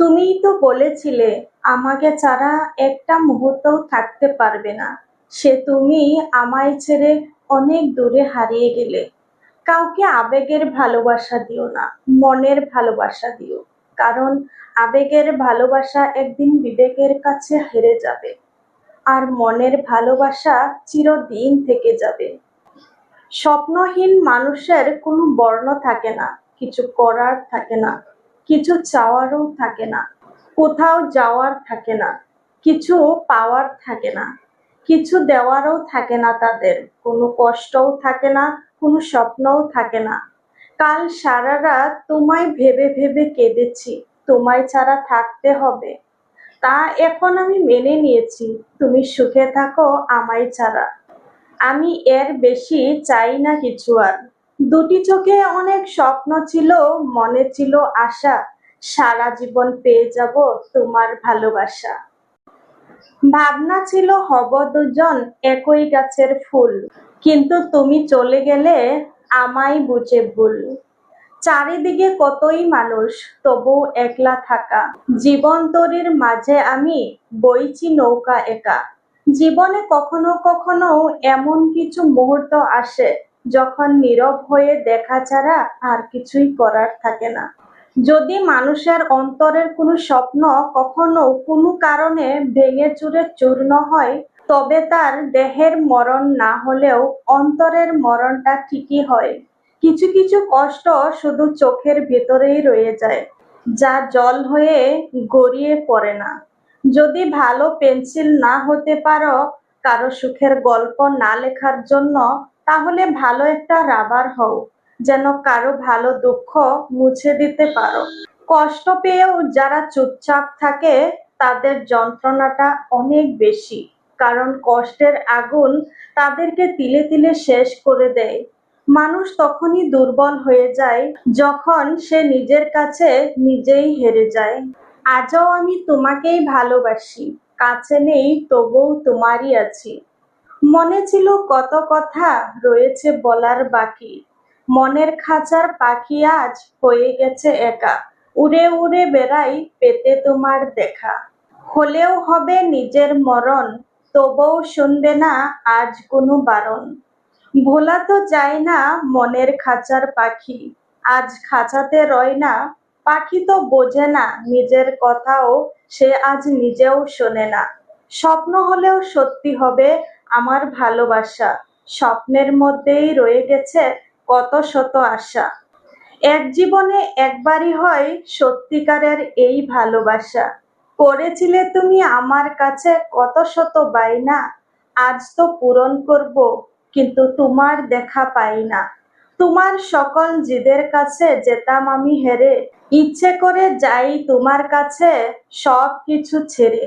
তুমিই তো বলেছিলে, আমাকে ছাড়া একটা মুহূর্তও থাকতে পারবে না। সে তুমি আমায় ছেড়ে অনেক দূরে হারিয়ে গেলে। কাউকে আবেগের ভালোবাসা দিও না, মনের ভালোবাসা দিও। কারণ আবেগের ভালোবাসা একদিন বিবেকের কাছে হেরে যাবে। আর মনের ভালোবাসা চিরদিন থেকে যাবে। স্বপ্নহীন মানুষের কোনো বর্ণ থাকে না, কিছু করার থাকে না। কিছু চাওয়ারও থাকে না, কোথাও যাওয়ার থাকে না, কিছু পাওয়ার থাকে না, কিছু দেওয়ারও থাকে না তাদের, কোনো কষ্টও থাকে না, কোনো স্বপ্নও থাকে না। কাল সারা রাত তোমায় ভেবে ভেবে কেঁদেছি, তোমায় ছাড়া থাকতে হবে। তা এখন আমি মেনে নিয়েছি, তুমি সুখে থাকো আমায় ছাড়া। আমি এর বেশি চাই না কিছু আর। দুটি চোখে অনেক স্বপ্ন ছিল, মনে ছিল আশা। সারা জীবন পেয়ে যাব তোমার ভালোবাসা। ভাবনা ছিল, হব দুজন একই গাছের ফুল। কিন্তু তুমি চলে গেলে আমায় বুঝে ভুল। চারিদিকে কতই মানুষ তবু একলা থাকা। জীবন তরির মাঝে আমি বইছি নৌকা একা। জীবনে কখনো কখনো এমন কিছু মুহূর্ত আসে যখন নীরব হয়ে দেখা ছাড়া আর কিছুই করার থাকে না। যদি মানুষের অন্তরের কোনো স্বপ্ন কখনো কোনো কারণে ভেঙে চুরে চূর্ণ হয়, তবে তার দেহের মরণ না হলেও অন্তরের মরণটা ঠিকই হয়। কিছু কিছু কষ্ট শুধু চোখের ভেতরেই রয়ে যায়, যা জল হয়ে গড়িয়ে পড়ে না। যদি ভালো পেন্সিল না হতে পারো, কারও সুখের গল্প না লেখার জন্য তাহলে ভালো একটা রাবার হও, যেন কারও ভালো দুঃখ মুছে দিতে পারো। কষ্ট পেয়েও যারা চুপচাপ থাকে, তাদের যন্ত্রণাটা অনেক বেশি, কারণ কষ্টের আগুন তাদেরকে তিলে তিলে শেষ করে দেয়। মানুষ তখনই দুর্বল হয়ে যায়, যখন সে নিজের কাছে নিজেই হেরে যায়। আজও আমি তোমাকেই ভালোবাসি, কাছে নেই তবুও তোমারই আছি। মনে ছিল কত কথা রয়েছে বলার বাকি। মনের খাঁচার পাখি আজ হয়ে গেছে একা। উড়ে উড়ে বেড়াই পেতে তোমার দেখা। হলেও হবে নিজের মরণ, তবুও শুনবে না আজ কোনো বারণ। ভোলা তো যায় না মনের খাঁচার পাখি, আজ খাঁচাতে রয় না। পাখি তো বোঝে না নিজের কথাও, সে আজ নিজেও শোনে না। স্বপ্ন হলেও সত্যি হবে আমার ভালোবাসা স্বপ্নের মধ্যেই রয়ে গেছে কত শত আশা। এক জীবনে একবারই হয় সত্যিকারের এই ভালোবাসা। করেছিলে তুমি আমার কাছে কত শত বাইনা আজ তো পূরণ করব, কিন্তু তোমার দেখা পাই না। তোমার সকল জিদের কাছে যেতাম আমি হেরে। ইচ্ছে করে যাই তোমার কাছে সব কিছু ছেড়ে।